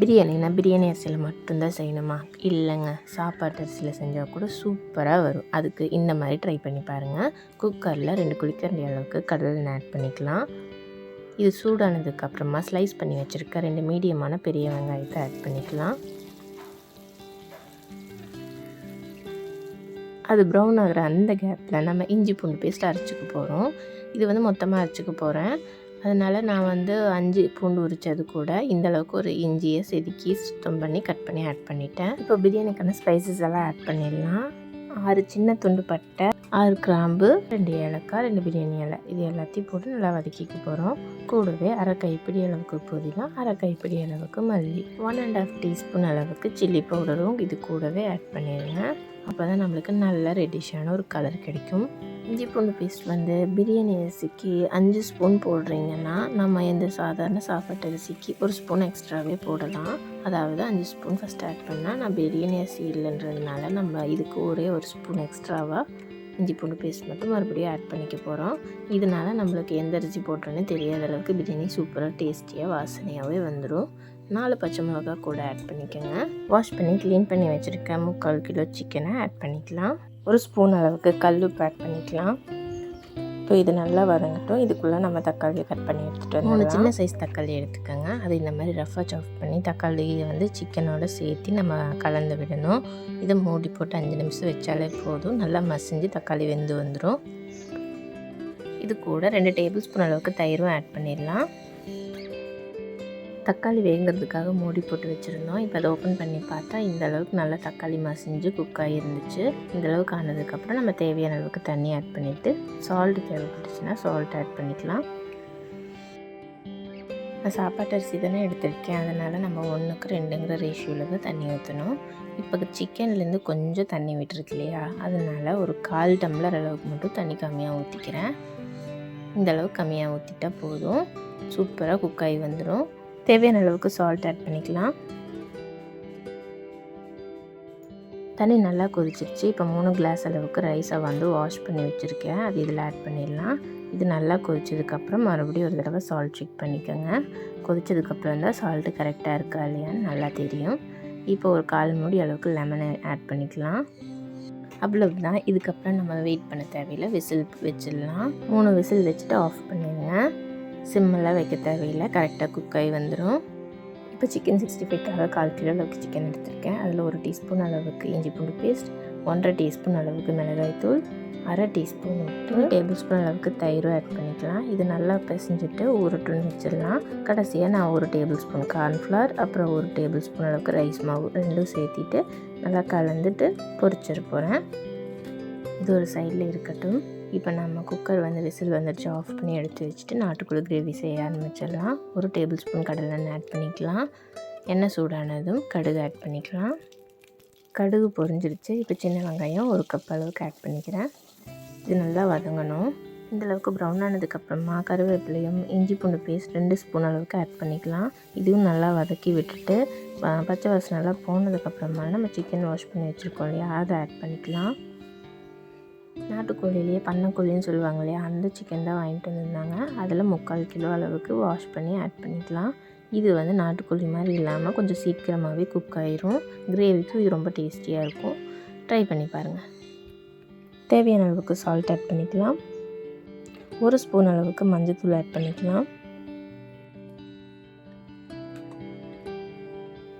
பிரியாணினா பிரியாணி அரிசியில் மட்டும்தான் செய்யணுமா? இல்லைங்க. சாப்பாட்டு அரிசியில் செஞ்சால் கூட சூப்பராக வரும். அதுக்கு இந்த மாதிரி ட்ரை பண்ணி பாருங்கள் குக்கரில் ரெண்டு குளிக்கரண்டி அளவுக்கு கடலை ஆட் பண்ணிக்கலாம். இது சூடானதுக்கு அப்புறமா ஸ்லைஸ் பண்ணி வச்சுருக்க ரெண்டு மீடியமான பெரிய வெங்காயத்தை ஆட் பண்ணிக்கலாம். அது ப்ரௌன் ஆகிற அந்த கேப்பில் நம்ம இஞ்சி பூண்டு பேஸ்ட் அரைச்சிக்க போகிறோம் இது வந்து மொத்தமாக அரைச்சிக்க போகிறேன் அதனால் நான் வந்து அஞ்சு பூண்டு உரித்தது கூட இந்த அளவுக்கு ஒரு இஞ்சியை செதுக்கி சுத்தம் பண்ணி கட் பண்ணி ஆட் பண்ணிட்டேன். இப்போ பிரியாணிக்கான ஸ்பைசஸ் எல்லாம் ஆட் பண்ணிடலாம். ஆறு சின்ன துண்டு பட்டை ஆறு கிராம்பு ரெண்டு ஏலக்காய் ரெண்டு பிரியாணி இலை. இது எல்லாத்தையும் போட்டு நல்லா வதக்கிக்க போகிறோம் கூடவே அரை கைப்பிடி அளவுக்கு புதினா அரை கைப்பிடி அளவுக்கு மல்லி ஒன் அண்ட் ஆஃப் டீஸ்பூன் அளவுக்கு சில்லி பவுடரும் இது கூடவே ஆட் பண்ணிடுங்க. அப்போ தான் நம்மளுக்கு நல்ல ரெடிஷான ஒரு கலர் கிடைக்கும். இஞ்சி பூண்டு பேஸ்ட் வந்து பிரியாணி அரிசிக்கு அஞ்சு ஸ்பூன் போடுறீங்கன்னா நம்ம எந்த சாதாரண சாப்பாட்டு அரிசிக்கு ஒரு ஸ்பூன் எக்ஸ்ட்ராவே போடலாம். அதாவது அஞ்சு ஸ்பூன் ஃபஸ்ட் ஆட் பண்ணால் நான் பிரியாணி அரிசி இல்லைன்றதுனால நம்ம இதுக்கு ஒரே ஒரு ஸ்பூன் எக்ஸ்ட்ராவாக இஞ்சி பூண்டு பேஸ்ட் மட்டும் மறுபடியும் ஆட் பண்ணிக்க போகிறோம் இதனால் நம்மளுக்கு எந்த அரிசி போட்டோன்னே தெரியாத அளவுக்கு பிரியாணி சூப்பராக டேஸ்டியாக வாசனையாகவே வந்துடும் நாலு பச்சை மிளகா கூட ஆட் பண்ணிக்கோங்க. வாஷ் பண்ணி க்ளீன் பண்ணி வச்சுருக்க முக்கால் கிலோ சிக்கனை ஆட் பண்ணிக்கலாம். ஒரு ஸ்பூன் அளவுக்கு கல் உப்பு ஆட் பண்ணிக்கலாம். இப்போ இது நல்லா வதங்கட்டும். இதுக்குள்ளே நம்ம தக்காளியை கட் பண்ணி எடுத்துகிட்டு மூணு சின்ன சைஸ் தக்காளி எடுத்துக்கோங்க. அது இந்த மாதிரி ரஃபாக சாப் பண்ணி தக்காளியை வந்து சிக்கனோட சேர்த்து நம்ம கலந்து விடணும். இதை மூடி போட்டு அஞ்சு நிமிஷம் வச்சாலே போதும். நல்லா மசிஞ்சு தக்காளி வெந்து வந்துடும் இது கூட ரெண்டு டேபிள் ஸ்பூன் அளவுக்கு தயிரும் ஆட் பண்ணிடலாம். தக்காளி வேகிறதுக்காக மூடி போட்டு வச்சுருந்தோம். இப்போ அதை ஓப்பன் பண்ணி பார்த்தா இந்த அளவுக்கு நல்லா தக்காளி மசிஞ்சு குக் ஆகிருந்துச்சு இந்த அளவுக்கு ஆனதுக்கப்புறம் நம்ம தேவையான அளவுக்கு தண்ணி ஆட் பண்ணிவிட்டு சால்ட்டு தேவைப்பட்டுச்சுன்னா சால்ட் ஆட் பண்ணிக்கலாம். நான் சாப்பாட்டு அரிசி தானே எடுத்திருக்கேன். அதனால் நம்ம ஒன்றுக்கு ரெண்டுங்கிற ரேஷியோவில் தான் தண்ணி ஊற்றணும் இப்போ சிக்கன்லேருந்து கொஞ்சம் தண்ணி விட்டுருக்கு இல்லையா? அதனால் ஒரு கால் டம்ளர் அளவுக்கு மட்டும் தண்ணி கம்மியாக ஊற்றிக்கிறேன் இந்த அளவுக்கு கம்மியாக ஊற்றிட்டா போதும். சூப்பராக குக்காய் வந்துடும் தேவையான அளவுக்கு சால்ட் ஆட் பண்ணிக்கலாம். தண்ணி நல்லா கொதிச்சிருச்சு. இப்போ மூணு கிளாஸ் அளவுக்கு ரைஸை வந்து வாஷ் பண்ணி வச்சுருக்கேன். அது இதில் ஆட் பண்ணிடலாம். இது நல்லா கொதிச்சதுக்கப்புறம் மறுபடியும் ஒரு தடவை சால்ட் செக் பண்ணிக்கோங்க. கொதிச்சதுக்கப்புறம் தான் சால்ட்டு கரெக்டாக இருக்கா இல்லையான்னு நல்லா தெரியும். இப்போ ஒரு கால் மூடி அளவுக்கு லெமனை ஆட் பண்ணிக்கலாம். அவ்வளவுதான். இதுக்கப்புறம் நம்ம வெயிட் பண்ண தேவையில்லை. விசில் வச்சிடலாம். மூணு விசில் வச்சுட்டு ஆஃப் பண்ணிடுங்க. சிம்மில் வைக்க தேவையில்லை. கரெக்டாக குக் ஆகி வந்துடும் இப்போ சிக்கன் சிக்ஸ்டி ஃபைவ்க்காக கால் கிலோ அளவுக்கு சிக்கன் எடுத்திருக்கேன். அதில் ஒரு டீஸ்பூன் அளவுக்கு இஞ்சி பூண்டு பேஸ்ட் ஒன்றரை டீஸ்பூன் அளவுக்கு மிளகாய்த்தூள் அரை டீஸ்பூன் உப்பு டேபிள் ஸ்பூன் அளவுக்கு தயிரும் ஆட் பண்ணிக்கலாம். இது நல்லா பிசைஞ்சிட்டு உருட்டுன்னு வச்சிடலாம். கடைசியாக நான் ஒரு டேபிள் ஸ்பூன் கார்ன்ஃப்ளவர் அப்புறம் ஒரு டேபிள் ஸ்பூன் அளவுக்கு ரைஸ் மாவு ரெண்டும் சேர்த்திட்டு நல்லா கலந்துட்டு பொரிச்சிட போகிறேன் இது ஒரு சைடில் இருக்கட்டும். இப்போ நம்ம குக்கர் வந்து விசில் வந்துடுச்சு ஆஃப் பண்ணி எடுத்து வச்சுட்டு நாட்டுக்குள்ளே கிரேவி செய்ய ஆரம்பிச்சிடலாம். ஒரு டேபிள் ஸ்பூன் கடலெண்ணெய் ஆட் பண்ணிக்கலாம். எண்ணெய் சூடானதும் கடுகு ஆட் பண்ணிக்கலாம். கடுகு பொரிஞ்சிருச்சு. இப்போ சின்ன வெங்காயம் ஒரு கப் அளவுக்கு ஆட் பண்ணிக்கிறேன். இது நல்லா வதங்கணும். இந்த அளவுக்கு ப்ரௌன் ஆனதுக்கப்புறமா கருவேப்பிலையும் இஞ்சி பூண்டு பேஸ்ட் ரெண்டு ஸ்பூன் அளவுக்கு ஆட் பண்ணிக்கலாம். இதுவும் நல்லா வதக்கி விட்டுட்டு பச்சை வாசனை நல்லா போனதுக்கப்புறமா நம்ம சிக்கன் வாஷ் பண்ணி வச்சுருக்கோம் இல்லையா? அதை ஆட் பண்ணிக்கலாம். நாட்டுக்கோழிலேயே பண்ணக்கோழின்னு சொல்லுவாங்க இல்லையா? அந்த சிக்கன் தான் வாங்கிட்டு வந்திருந்தாங்க. அதில் முக்கால் கிலோ அளவுக்கு வாஷ் பண்ணி ஆட் பண்ணிக்கலாம். இது வந்து நாட்டுக்கோழி மாதிரி இல்லாமல் கொஞ்சம் சீக்கிரமாகவே குக் ஆயிரும். கிரேவிக்கும் இது ரொம்ப டேஸ்டியாக இருக்கும். ட்ரை பண்ணி பாருங்கள் தேவையான அளவுக்கு சால்ட் ஆட் பண்ணிக்கலாம். ஒரு ஸ்பூன் அளவுக்கு மஞ்சத்தூள் ஆட் பண்ணிக்கலாம்.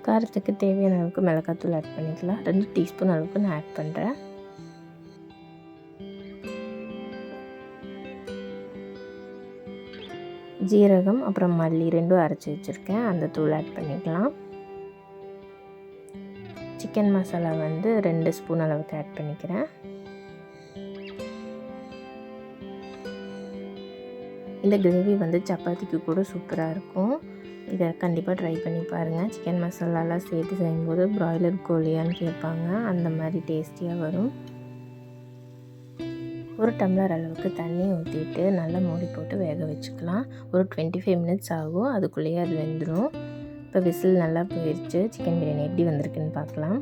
காரத்துக்கு தேவையான அளவுக்கு மிளகாத்தூள் ஆட் பண்ணிக்கலாம். ரெண்டு டீஸ்பூன் அளவுக்கு நான் ஆட் பண்ணுறேன் ஜீரகம் அப்புறம் மல்லி ரெண்டும் அரைச்சி வச்சுருக்கேன். அந்த தூள் ஆட் பண்ணிக்கலாம். சிக்கன் மசாலா வந்து ரெண்டு ஸ்பூன் அளவுக்கு ஆட் பண்ணிக்கிறேன். இந்த கிரேவி வந்து சப்பாத்திக்கு கூட சூப்பராக இருக்கும். இதை கண்டிப்பாக ட்ரை பண்ணி பாருங்கள் சிக்கன் மசாலாலாம் சேர்த்து செய்யும்போது ப்ராய்லர் கோழியான்னு கேட்பாங்க. அந்த மாதிரி டேஸ்டியாக வரும். ஒரு டம்ளர் அளவுக்கு தண்ணி ஊற்றிட்டு நல்லா மூடி போட்டு வேக வச்சுக்கலாம். ஒரு டுவெண்ட்டி ஃபைவ் மினிட்ஸ் ஆகும். அதுக்குள்ளேயே அது வெந்துடும் இப்போ விசில் நல்லா போயிடுச்சு சிக்கன் பிரியாணி எப்படி வந்திருக்குன்னு பார்க்கலாம்.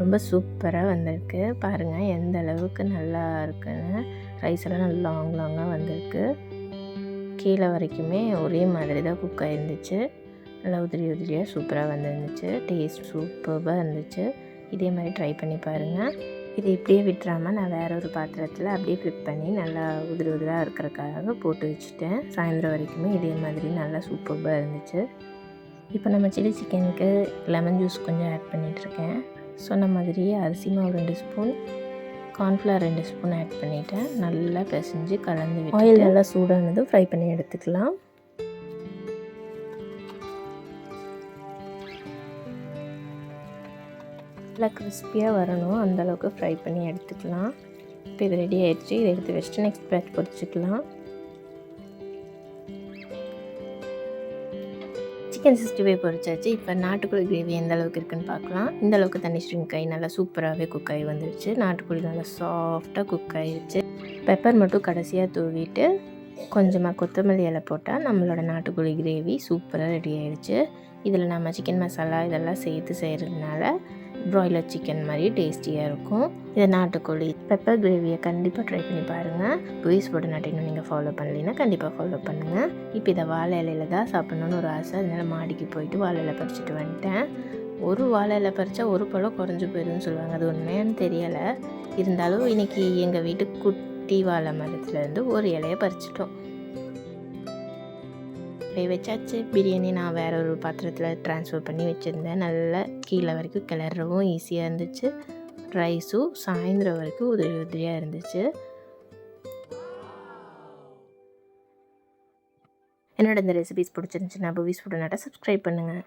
ரொம்ப சூப்பராக வந்திருக்கு. பாருங்கள் எந்த அளவுக்கு நல்லா இருக்குன்னு. ரைஸ் எல்லாம் நல்லா லாங் லாங்காக வந்திருக்கு. கீழே வரைக்குமே ஒரே மாதிரி தான் குக் ஆகிருந்துச்சு நல்லா உதிரி உதிரியாக சூப்பராக வந்துருந்துச்சு. டேஸ்ட் சூப்பராக இருந்துச்சு. இதே மாதிரி ட்ரை பண்ணி பாருங்கள் இதை இப்படியே விட்டுறாமல் நான் வேற ஒரு பாத்திரத்தில் அப்படியே ஃப்ளிப் பண்ணி நல்லா உதிரி உதிராக இருக்கிறக்காக போட்டு வச்சுட்டேன். சாயந்தரம் வரைக்குமே இதே மாதிரி நல்லா சூப்பராக இருந்துச்சு. இப்போ நம்ம சில்லி சிக்கனுக்கு லெமன் ஜூஸ் கொஞ்சம் ஆட் பண்ணிகிட்ருக்கேன் சொன்ன மாதிரியே அரிசி மாவு ரெண்டு ஸ்பூன் கார்ன்ஃப்ளவர் ரெண்டு ஸ்பூன் ஆட் பண்ணிவிட்டேன் நல்லா பிசைஞ்சு கலந்து ஆயில் நல்லா சூடானதும் ஃப்ரை பண்ணி எடுத்துக்கலாம். நல்லா கிறிஸ்பியாக வரணும். அந்தளவுக்கு ஃப்ரை பண்ணி எடுத்துக்கலாம். இப்போ இது ரெடி ஆயிடுச்சு. இதை எடுத்து வச்சுட்டு நெக்ஸ்ட் பேட்ச் பொரிச்சிக்கலாம். சிக்கன் சிக்ஸ்டி ஃபைவ் பொரிச்சாச்சு. இப்போ நாட்டுக்கோழி கிரேவி எந்த அளவுக்கு இருக்குன்னு பார்க்கலாம். இந்த அளவுக்கு தண்ணி ஸ்ட்ரிங்க் ஆகி நல்லா சூப்பராகவே குக் ஆகி வந்துருச்சு. நாட்டுக்கோழி நல்லா சாஃப்டாக குக் ஆகிடுச்சு பெப்பர் மட்டும் கடைசியாக தூவிட்டு கொஞ்சமாக கொத்தமல்லி இலை போட்டால் நம்மளோட நாட்டுக்கோழி கிரேவி சூப்பராக ரெடி ஆகிடுச்சு இதில் நம்ம சிக்கன் மசாலா இதெல்லாம் சேர்த்து செய்கிறதுனால ப்ராய்லர் சிக்கன் மாதிரி டேஸ்டியாக இருக்கும். இதை நாட்டுக்கோழி பெப்பர் கிரேவியை கண்டிப்பாக ட்ரை பண்ணி பாருங்கள் புயிஸ் போட்டு நாட்டினும் நீங்கள் ஃபாலோ பண்ணலைன்னா கண்டிப்பாக ஃபாலோ பண்ணுங்கள் இப்போ இதை வாழை இலையில தான் சாப்பிட்ணுன்னு ஒரு ஆசை. அதனால் மாடிக்கு போயிட்டு வாழை இலை பறிச்சுட்டு வந்துட்டேன். ஒரு வாழை இலை பறித்தா ஒரு பழம் குறைஞ்சி போயிடும்னு சொல்லுவாங்க. அது உண்மையானு தெரியலை. இருந்தாலும் இன்றைக்கி எங்கள் வீட்டு குட்டி வாழை மரத்துலேருந்து ஒரு இலையை பறிச்சிட்டோம். அப்படியே வச்சாச்சு. பிரியாணி நான் வேற ஒரு பாத்திரத்தில் ட்ரான்ஸ்ஃபர் பண்ணி வச்சுருந்தேன். நல்லா கீழே வரைக்கும் கிளறவும் ஈஸியாக இருந்துச்சு. ரைஸும் சாயந்தரம் வரைக்கும் உதிரி உதிரியாக இருந்துச்சு. என்னோட இந்த ரெசிபிஸ் பிடிச்சிருந்துச்சுன்னா புவிஸ் ஃபுட் சப்ஸ்கிரைப் பண்ணுங்கள்